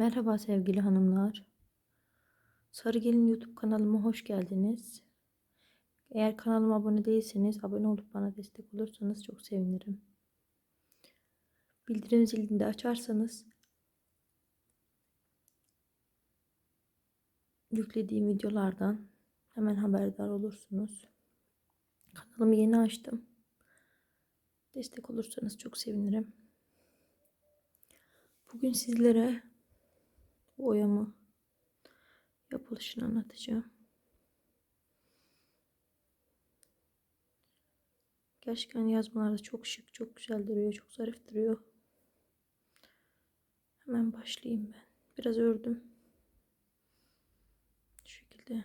Merhaba sevgili hanımlar. Sarı Gelin YouTube kanalıma hoş geldiniz. Eğer kanalıma abone değilseniz abone olup bana destek olursanız çok sevinirim. Bildirim zilini de açarsanız yüklediğim videolardan hemen haberdar olursunuz. Kanalımı yeni açtım. Destek olursanız çok sevinirim. Bugün sizlere oyamı yapılışını anlatacağım. Gerçekten yazmalarda çok şık, çok güzel duruyor, çok zarif duruyor. Hemen başlayayım ben. Biraz ördüm. Şu şekilde.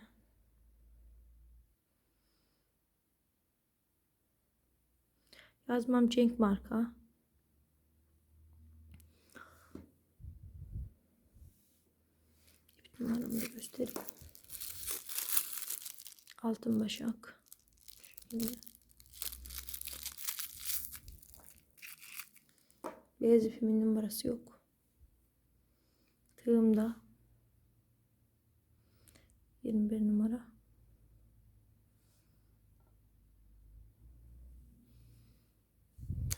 Yazmam Cenk marka. Numaramı da göstereyim. Altın başak. Şöyle. Beyaz ipimin numarası yok. Tığımda 21 numara.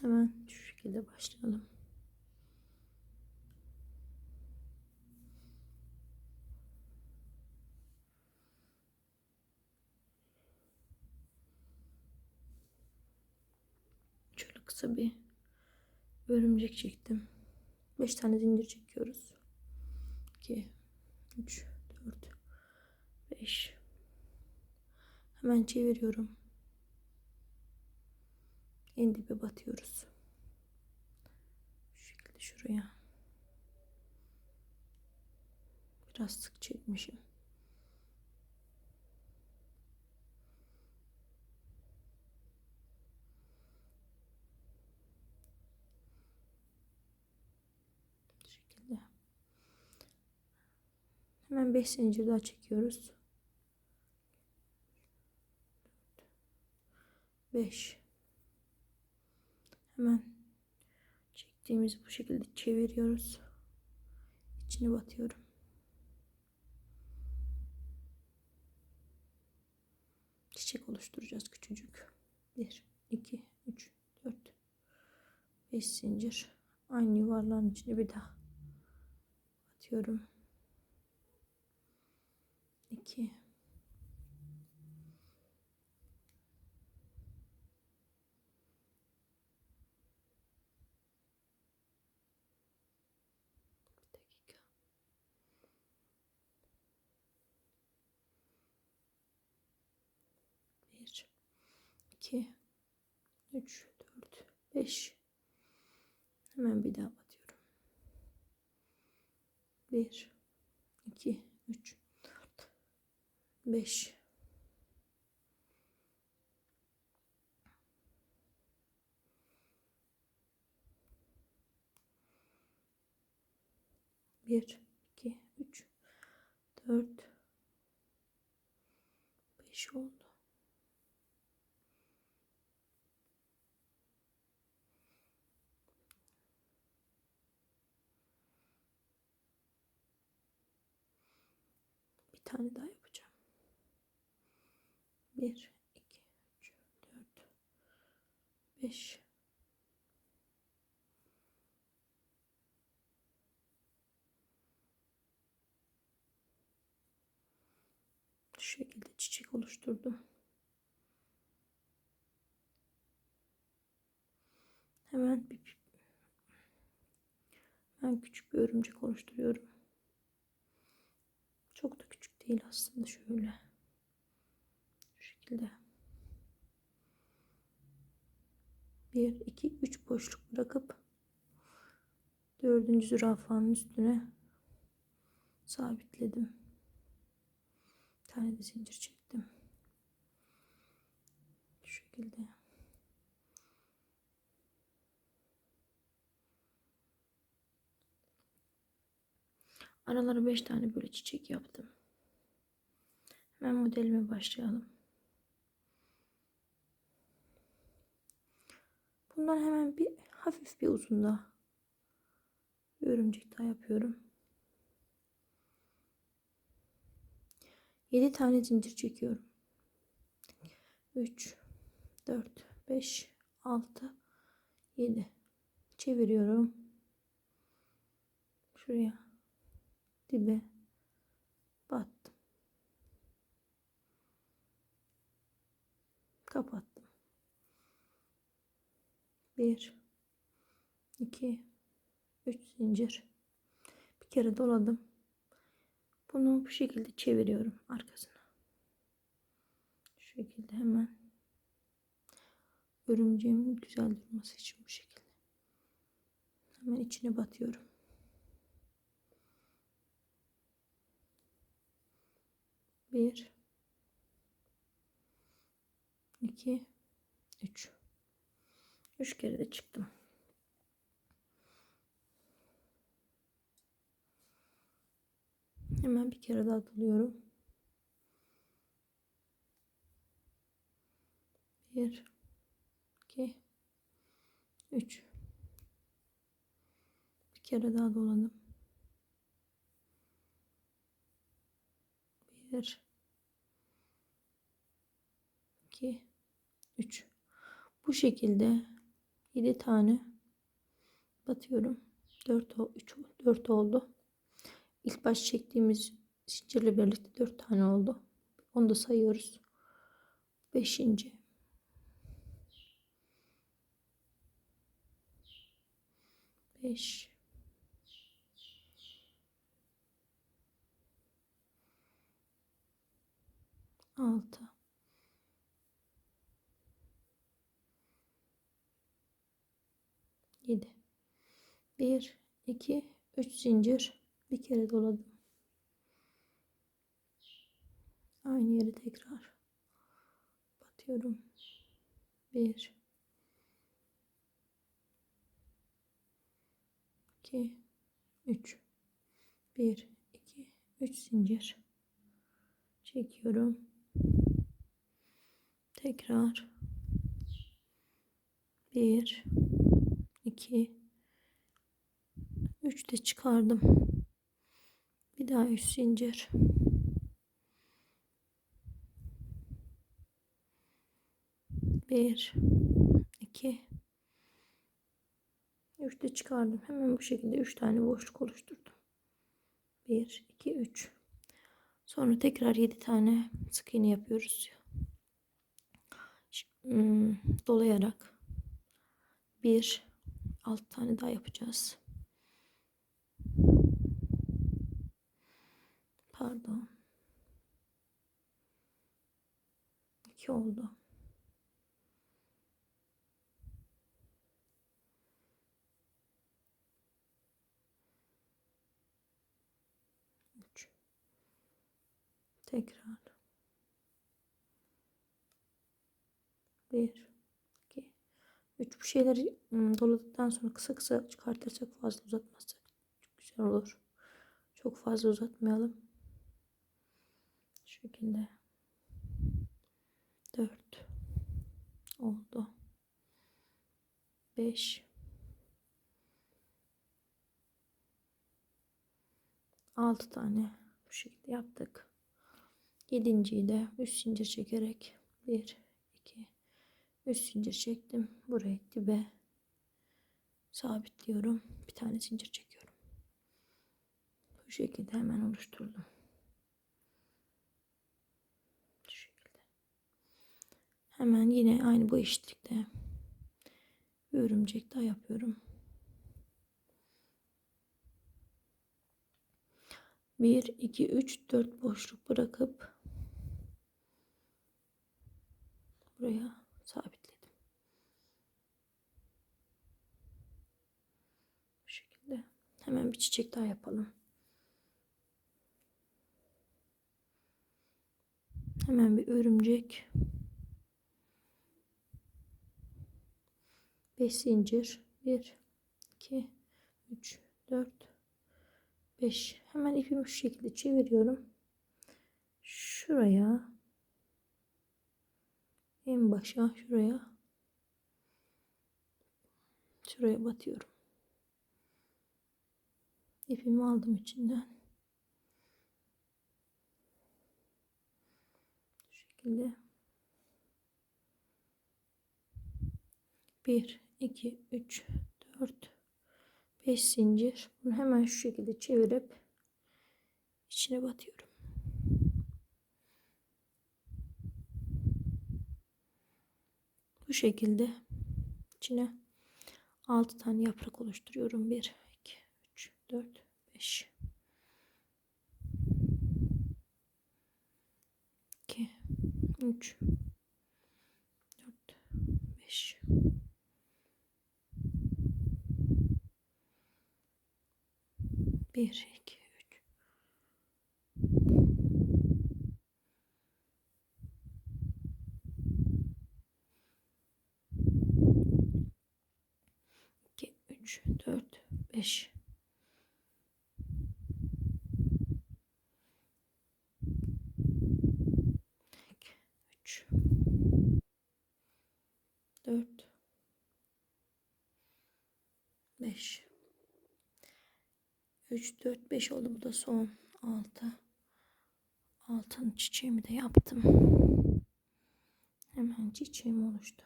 Hemen şu şekilde başlayalım. Şöyle kısa bir örümcek çektim. 5 tane zincir çekiyoruz. 2 3 4 5 Hemen çeviriyorum. En dibe batıyoruz. Şu şekilde şuraya. Biraz sık çekmişim. Bu şekilde. Hemen 5 zincir daha çekiyoruz. 5 Hemen çektiğimizi bu şekilde çeviriyoruz. İçine batıyorum. Çiçek oluşturacağız küçücük. 1 2 3 4 5 zincir. Aynı yuvarlağın içine bir daha atıyorum. 2 Bir dakika. Bir, iki, üç, dört, beş. Hemen bir daha batıyorum. Bir, iki, üç, 5 1 2 3 4 5 oldu. Bir tane daha yapacağım. Bir, iki, üç, dört, beş. Şu şekilde çiçek oluşturdum. Hemen bir ben küçük bir örümcek oluşturuyorum. Çok da küçük değil aslında şöyle. Şekilde. Bir, iki, üç boşluk bırakıp dördüncü zürafanın üstüne sabitledim. Bir tane de zincir çektim. Şu şekilde. Aralara 5 tane böyle çiçek yaptım. Hemen modelime başlayalım. Bundan hemen bir hafif bir uzun daha. Örümcek daha yapıyorum. 7 tane zincir çekiyorum. 3 4 5 6 7 çeviriyorum. Şuraya dibe battım. Kapat. 1 2 3 zincir. Bir kere doladım. Bunu bu şekilde çeviriyorum arkasına. Şu şekilde hemen örümceğimin güzel durması için bu şekilde. Hemen içine batıyorum. Bir, iki, üç. Üç kere de çıktım. Hemen bir kere daha doluyorum. Bir, iki, üç. Bir kere daha doladım. Bir, iki, üç. Bu şekilde yedi tane batıyorum. Dört, üç, dört oldu. İlk baş çektiğimiz zincirle birlikte dört tane oldu. Onu da sayıyoruz. Beşinci. Beş. Altı. Yedi. Bir, iki, üç zincir. Bir kere doladım. Aynı yere tekrar batıyorum. Bir, iki, üç. Bir, iki, üç zincir çekiyorum. Tekrar bir, iki, üç de çıkardım. Bir daha üç zincir. Bir, iki, üç de çıkardım. Hemen bu şekilde üç tane boşluk oluşturdum. Bir, iki, üç. Sonra tekrar yedi tane sık iğne yapıyoruz. Hmm, dolayarak bir alt tane daha yapacağız. Pardon. İki oldu. Üç. Tekrar. Bir. Üç. Bu şeyleri doladıktan sonra kısa kısa çıkartırsak fazla uzatmazsak çok güzel olur. Çok fazla uzatmayalım. Şekilde. 4 oldu. 5 6 tane bu şekilde yaptık. Yedinciyi de üst zincir çekerek 1 3 zincir çektim. Buraya dibe sabitliyorum. Bir tane zincir çekiyorum. Bu şekilde hemen oluşturdum. Bu şekilde. Hemen yine aynı bu eşitlikte bir örümcek daha yapıyorum. Bir, iki, üç, dört boşluk bırakıp buraya sabit Hemen bir çiçek daha yapalım. Hemen bir örümcek. 5 zincir. 1 2 3 4 5 hemen ipimi şu şekilde çeviriyorum. Şuraya. En başa şuraya. Şuraya batıyorum ipimi aldım içinden. Şekilde. 1 2 3 4 5 zincir. Bunu hemen şu şekilde çevirip içine batıyorum. Bu şekilde içine 6 tane yaprak oluşturuyorum. 1 2 3 4 5 2 3 4 5 1 2 3 2 3 4 5 3 4 5 3 4 5 oldu. Bu da son. 6 altın çiçeğimi de yaptım. Hemen çiçeğim oluştu.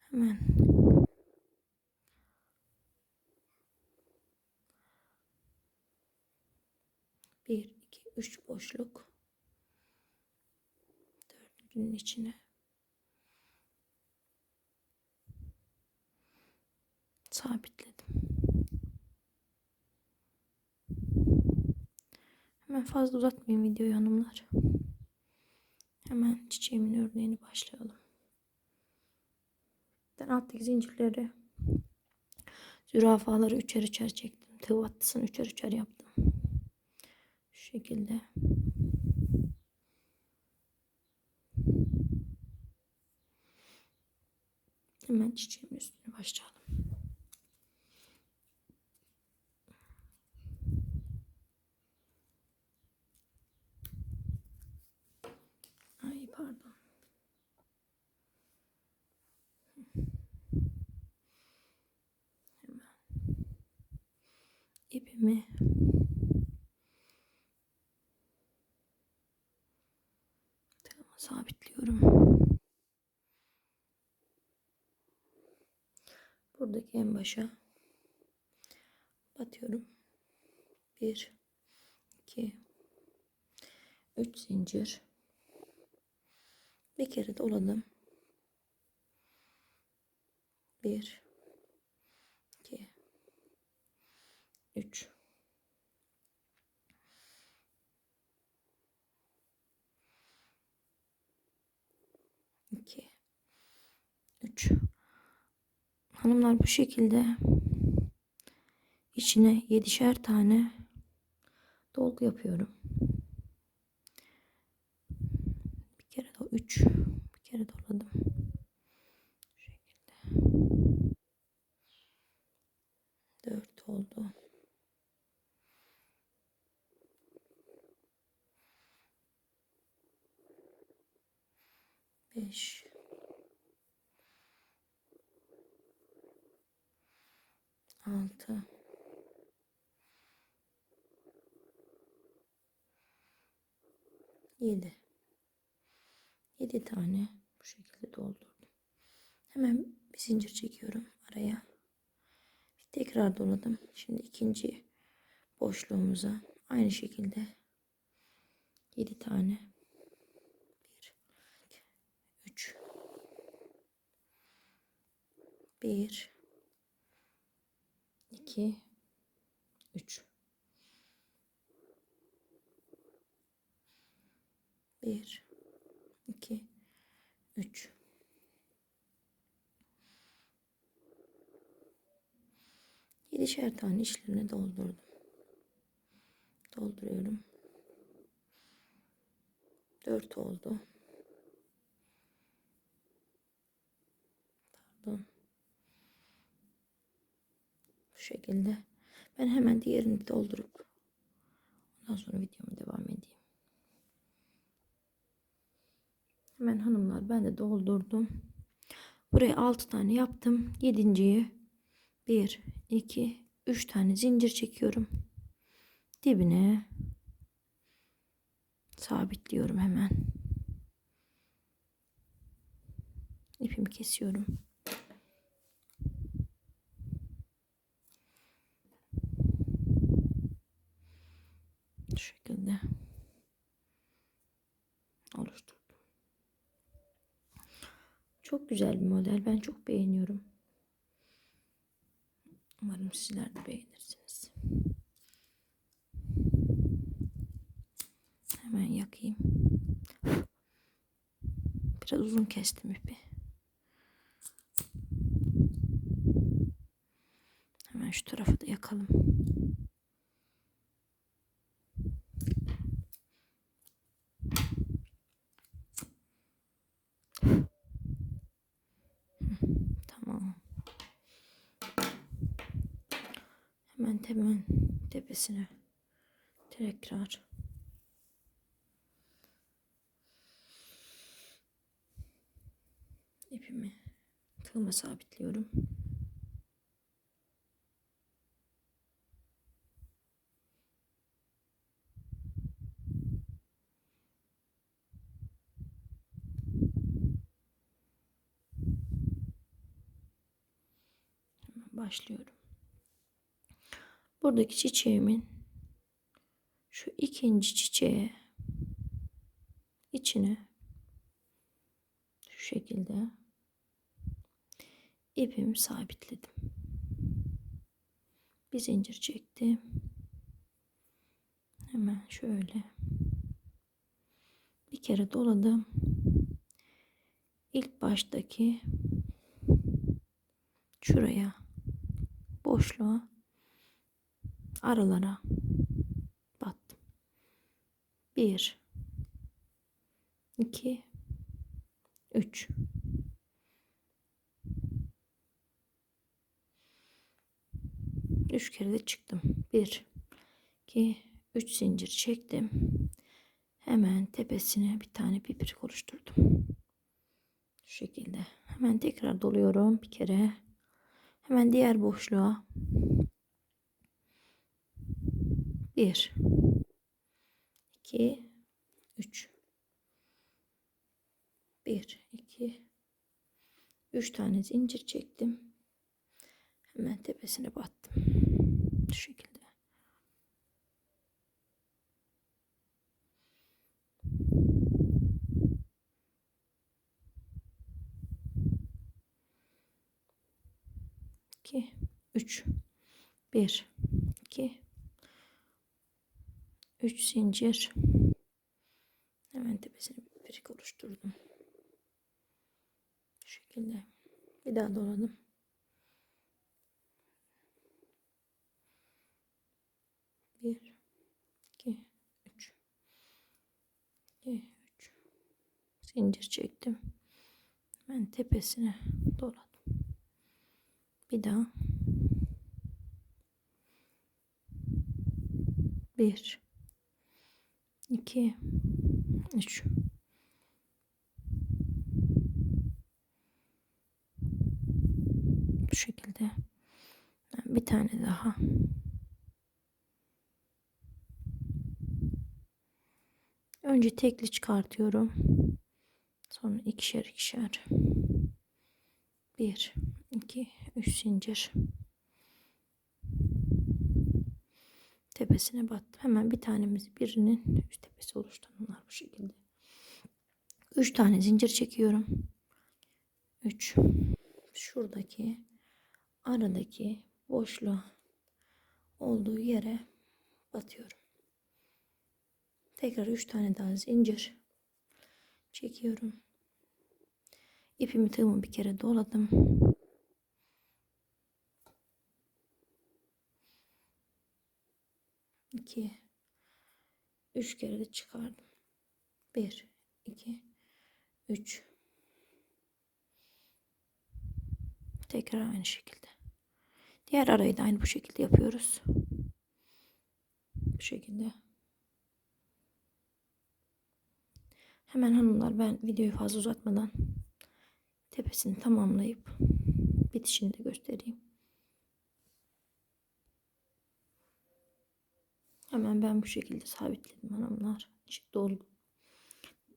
Hemen. Bir iki üç boşluk. Dördüncünün içine. Sabitledim. Hemen fazla uzatmayayım videoyu hanımlar. Hemen çiçeğimin örneğini başlayalım. Ben alttaki zincirleri zürafaları üçer üçer çektim. Tığ üçer üçer yaptım. Şu şekilde. Hemen çiçeğimin üstüne başlayalım. Pardon. Hemen ipimi tığıma sabitliyorum. Buradaki en başa batıyorum. 1 2 3 zincir bir kere doladım. 1 2 3 2 3 Hanımlar bu şekilde içine yedişer tane dolgu yapıyorum. Bir kere de 3 bir kere doladım. Bu şekilde. 4 oldu. Beş. Altı. Yedi. Yedi tane bu şekilde doldurdum. Hemen bir zincir çekiyorum araya. Tekrar doladım. Şimdi ikinci boşluğumuza aynı şekilde 7 tane 1 3 1 2 3 1 2 3 Yedişer tane işlerini doldurdum. Dolduruyorum. 4 oldu. Pardon. Bu şekilde. Ben hemen diğerini doldurup ondan sonra videoma devam edeyim. Hemen hanımlar ben de doldurdum. Buraya 6 tane yaptım. 7.yi 1 2 3 tane zincir çekiyorum. Dibine sabitliyorum hemen. ipimi kesiyorum. Şekilde oluşturdum. Çok güzel bir model. Ben çok beğeniyorum. Umarım sizler de beğenirsiniz. Hemen yakayım. Biraz uzun kestim ipi. Hemen şu tarafı da yakalım. Tamam. Hemen tepesine tekrar ipimi tığıma sabitliyorum. Başlıyorum. Buradaki çiçeğimin şu ikinci çiçeğe içine şu şekilde ipimi sabitledim. Bir zincir çektim. Hemen şöyle bir kere doladım. İlk baştaki şuraya boşluğa aralara battım. Bir, iki, üç. Üç kere de çıktım. Bir, iki, üç zincir çektim. Hemen tepesine bir tane pipir oluşturdum. Şu şekilde. Hemen tekrar doluyorum bir kere. Hemen diğer boşluğa bir, iki, üç. Bir, iki, üç tane zincir çektim. Hemen tepesine battım. Şu şekilde. İki, üç, bir, iki, üç zincir. Hemen tepesine bir pirik oluşturdum. Şu şekilde. Bir daha doladım. Bir, iki, üç. İki, üç. Zincir çektim. Hemen tepesine doladım. Bir daha. Bir, iki, üç. Bu şekilde. Bir tane daha. Önce tekli çıkartıyorum. Sonra ikişer ikişer. Bir, iki, üç zincir. Tepesine battım. Hemen bir tanemiz birinin üst tepesi oluştu. Bunlar bu şekilde. Üç tane zincir çekiyorum. Üç. Şuradaki aradaki boşluğa olduğu yere batıyorum. Tekrar 3 tane daha zincir çekiyorum. İpimi tığımı bir kere doladım. İki, üç kere de çıkardım. Bir, iki, üç. Tekrar aynı şekilde. Diğer arayı da aynı bu şekilde yapıyoruz. Bu şekilde. Hemen hanımlar ben videoyu fazla uzatmadan tepesini tamamlayıp bitişini de göstereyim. Hemen ben bu şekilde sabitledim hanımlar. Dolu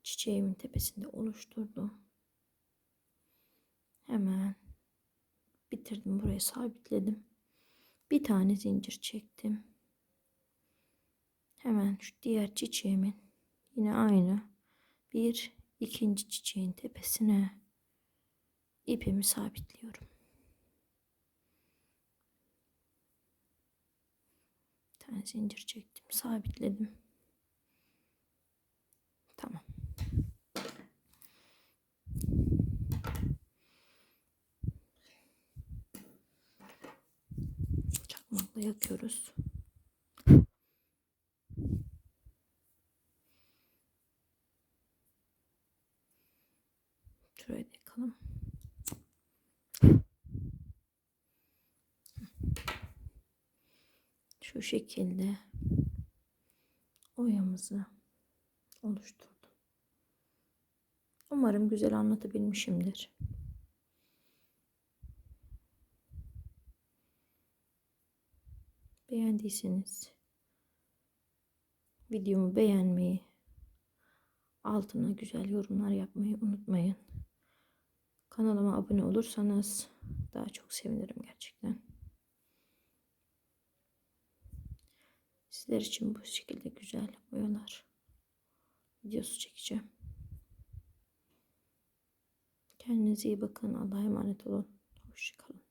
çiçeğimin tepesinde oluşturdum. Hemen bitirdim. Buraya sabitledim. Bir tane zincir çektim. Hemen şu diğer çiçeğimin yine aynı bir ikinci çiçeğin tepesine ipimi sabitliyorum. Tane zincir çektim, sabitledim. Tamam. Çakmakla yakıyoruz. Şuraya da yakalım. Şu şekilde oyamızı oluşturdum. Umarım güzel anlatabilmişimdir. Beğendiyseniz videomu beğenmeyi, altına güzel yorumlar yapmayı unutmayın. Kanalıma abone olursanız daha çok sevinirim gerçekten. Sizler için bu şekilde güzel boyalar videosu çekeceğim. Kendinize iyi bakın. Allah'a emanet olun. Hoşçakalın.